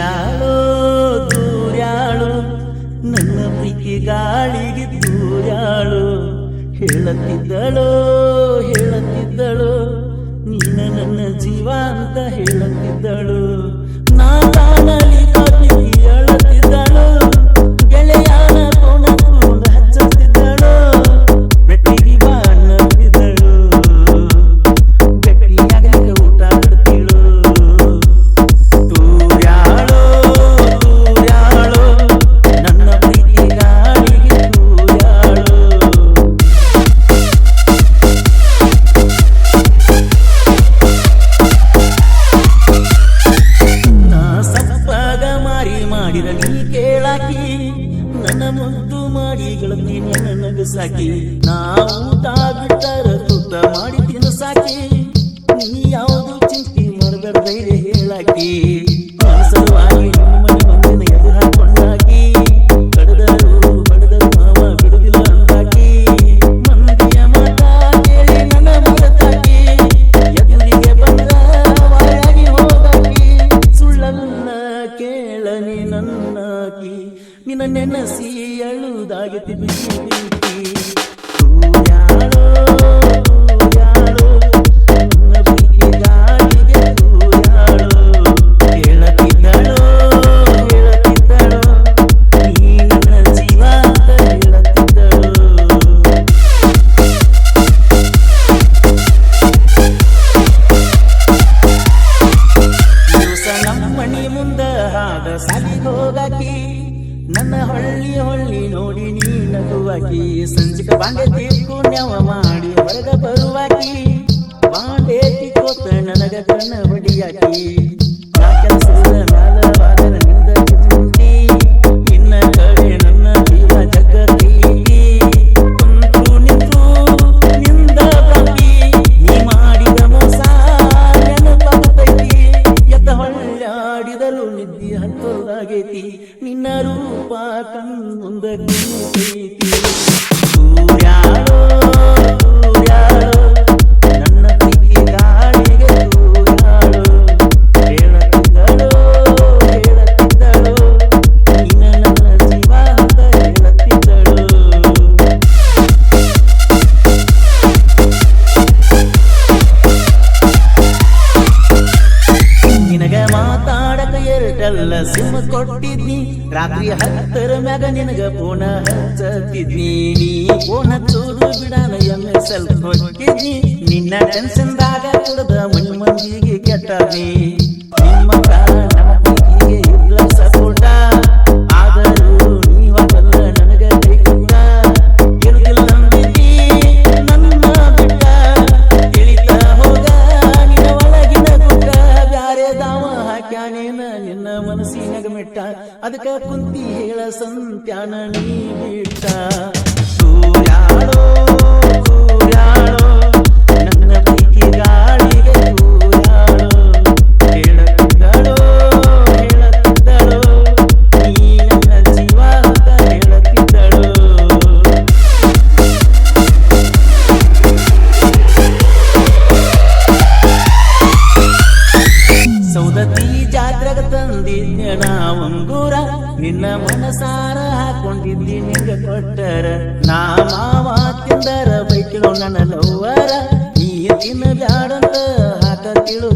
ದೂರ್ಯಾಳೋ ದೂರ್ಯಾಳು ನನ್ನ ಪ್ರೀತಿ ಗಾಳಿಗೆ ದೂರ್ಯಾಳು. ಹೇಳುತ್ತಿದ್ದಳು ಹೇಳುತ್ತಿದ್ದಳು ನೀನ ನನ್ನ ಜೀವ ಅಂತ ಹೇಳುತ್ತಿದ್ದಳು. ಮಾಡಿ ನೀನೆ ನನಗ ಸಾಕಿ ನಾವು ಊಟ ಬಿಟ್ಟರ ಮಾಡಿ ತಿನ್ಸಾಕಿ ನೀ ಯಾವುದು ಚಿಂತೆ ಮಾಡಬೇಡ ಧೈರ್ಯ ಹೇಳಾಕಿ. ನನ್ನಾಕಿ ನಿನ್ನ ನೆನಸಿ ಅಳುದಾಗಿತಿ ಬಿಸಿ ಮುಂದ ಹಾದ ಹೋಗಾಕಿ. ನನ್ನ ಹೊಳ್ಳಿ ಹೊಳ್ಳಿ ನೋಡಿ ನೀ ನಗುವಾಕಿ. ಸಂಜಿಕ ಬಾಂಡೆ ತೀರ್ಕು ನ್ಯವ ಮಾಡಿ ಹೊರಗ ಬರುವಾಕಿ. ಬಾಂಡೆ ತಿಕ್ಕೋತ ನನಗ ಕಣ್ಣ ಹೊಡಿಯಾಕಿ ರೂಪ ಕೊಟ್ಟಿದ್ನಿ. ರಾತ್ರಿ ಹತ್ತರ ಮ್ಯಾಗ ನಿನಗ ಫೋನ ಹಚ್ಚತಿದ್ನಿ ನೀ ಫೋನ್ ತೋರು ಬಿಡಾನ ಎಂ ಎಸ್ ಎಲ್ ಹೊಕ್ಕಿದ್ನಿ. ನಿನ್ನ ಟೆನ್ಷನ್ದಾಗ ಕುಡ್ದ ಮಣ್ಣು ಮಂದಿಗೆ ಕೆಟ್ಟನಿ ಹಾಕ್ಯಾನೇನ ನಿನ್ನ ಮನಸ್ಸಿನಾಗ ಮೆಟ್ಟ. ಅದಕ್ಕ ಕುಂತಿ ಹೇಳ ಸಂತ್ಯಾನ ನೀ ಬಿಟ್ಟ. ಸೂರ್ಯಾಳೋ ನಿನ್ನ ಮನಸಾರ ಹಾಕೊಂಡಿದ್ದಿ ನಿಂಗ ಕೊಟ್ಟರ. ನಾ ಮಾವ ತಿಂದರ ಬೈಕಿಳು ನನ್ನ ಲವ್ವರ. ಈ ತಿನ್ನ ಬ್ಯಾಡಂತ ಹಾಕತಿಳು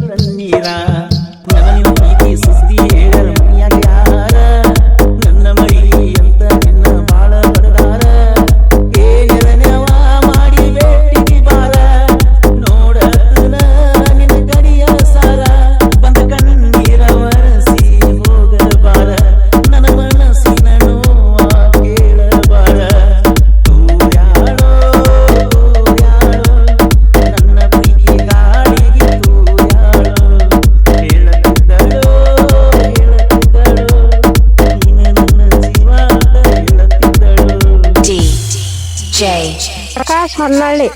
ಅಂತ ಹೇಳುತ್ತಿದ್ದಳೋ DJ ಪ್ರಕಾಶ್ ಹೊನ್ನಳ್ಳಿ